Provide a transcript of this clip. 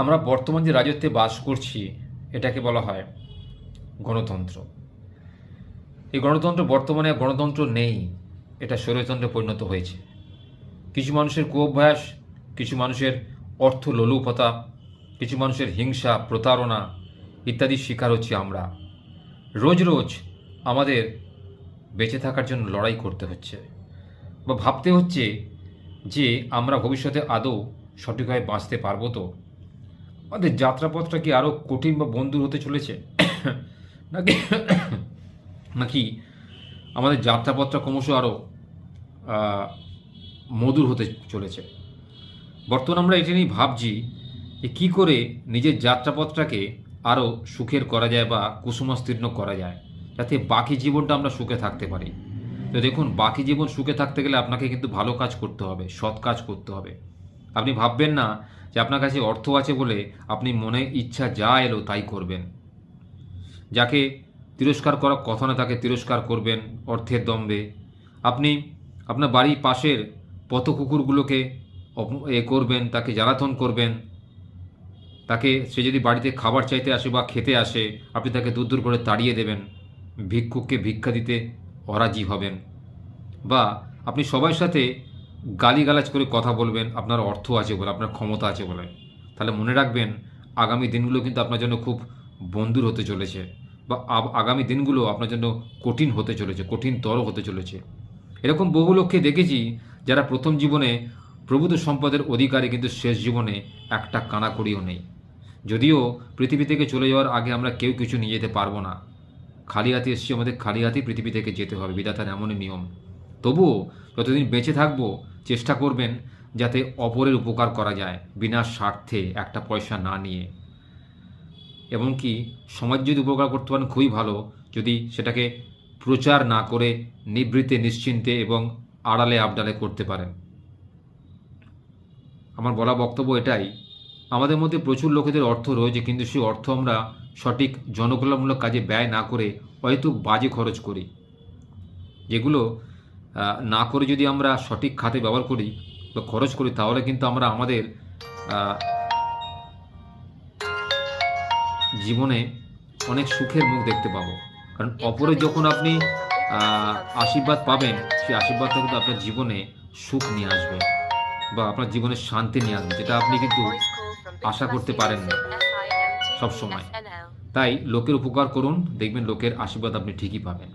আমরা বর্তমান যে রাজত্বে বাস করছি, এটাকে বলা হয় গণতন্ত্র। এই গণতন্ত্র বর্তমানে গণতন্ত্র নেই, এটা স্বৈরতন্ত্রে পরিণত হয়েছে। কিছু মানুষের কুঅভ্যাস, কিছু মানুষের অর্থ লোলুপতা কিছু মানুষের হিংসা, প্রতারণা ইত্যাদির শিকার হচ্ছি আমরা। রোজ রোজ আমাদের বেঁচে থাকার জন্য লড়াই করতে হচ্ছে বা ভাবতে হচ্ছে যে আমরা ভবিষ্যতে আদৌ সঠিকভাবে বাঁচতে পারব তো। আমাদের যাত্রাপথটা কি আরও কঠিন বা বন্ধুর হতে চলেছে? নাকি নাকি আমাদের যাত্রাপথটা ক্রমশ আরও মধুর হতে চলেছে? বর্তমানে আমরা এটা নিয়ে ভাবছি যে কী করে নিজের যাত্রাপথটাকে আরও সুখের করা যায় বা কুসুমাস্তীর্ণ করা যায়, যাতে বাকি জীবনটা আমরা সুখে থাকতে পারি। তো দেখুন, বাকি জীবন সুখে থাকতে গেলে আপনাকে কিন্তু ভালো কাজ করতে হবে, সৎ কাজ করতে হবে। আপনি ভাববেন না যে আপনার কাছে অর্থ আছে বলে আপনি মনে ইচ্ছা যা এলো তাই করবেন। যাকে তিরস্কার করার কথা না তাকে তিরস্কার করবেন অর্থের দম্বে। আপনি আপনার বাড়ির পাশের পথ কুকুরগুলোকে এ করবেন, তাকে জ্বালাতন করবেন। তাকে, সে যদি বাড়িতে খাবার চাইতে আসে বা খেতে আসে, আপনি তাকে দূর দূর করে তাড়িয়ে দেবেন। ভিক্ষুককে ভিক্ষা দিতে অরাজি হবেন। বা আপনি সবার সাথে গালিগালাজ করে কথা বলবেন, আপনার অর্থ আছে বলে, আপনার ক্ষমতা আছে বলে। তাহলে মনে রাখবেন, আগামী দিনগুলো কিন্তু আপনার জন্য খুব বন্ধুর হতে চলেছে বা আগামী দিনগুলো আপনার জন্য কঠিন হতে চলেছে, কঠিনতর হতে চলেছে। এরকম বহু লোককে দেখেছি যারা প্রথম জীবনে প্রভূত সম্পদের অধিকারী কিন্তু শেষ জীবনে একটা কানাকড়িও নেই। যদিও পৃথিবী থেকে চলে যাওয়ার আগে আমরা কেউ কিছু নিয়ে যেতে পারব না। খালি হাতে এসছি, আমাদের খালি হাতেই পৃথিবী থেকে যেতে হবে, বিধাতার এমনই নিয়ম। তবুও যতদিন বেঁচে থাকব, চেষ্টা করবেন যাতে অপরের উপকার করা যায় বিনা স্বার্থে একটা পয়সা না নিয়ে। এমনকি সমাজ যদি উপকার করতে পারেন, খুবই ভালো। যদি সেটাকে প্রচার না করে নিবৃত্তে নিশ্চিন্তে এবং আড়ালে, আবডালে করতে পারেন। আমার বলা বক্তব্য এটাই, আমাদের মধ্যে প্রচুর লোকেদের অর্থ রয়েছে, কিন্তু সেই অর্থ আমরা সঠিক জনকল্যাণমূলক কাজে ব্যয় না করে হয়তো বাজে খরচ করি। যেগুলো না করে যদি আমরা সঠিক খাতে ব্যবহার করি বা খরচ করি তাহলে কিন্তু আমরা আমাদের জীবনে অনেক সুখের মুখ দেখতে পাবো। কারণ অপরে যখন আপনি আশীর্বাদ পাবেন সেই আশীর্বাদটা কিন্তু আপনার জীবনে সুখ নিয়ে আসবে বা আপনার জীবনে শান্তি নিয়ে আসবে যেটা আপনি কিন্তু আশা করতে পারেন না সব সময়। তাই লোকের উপকার করুন দেখবেন লোকের আশীর্বাদ আপনি ঠিকই পাবেন।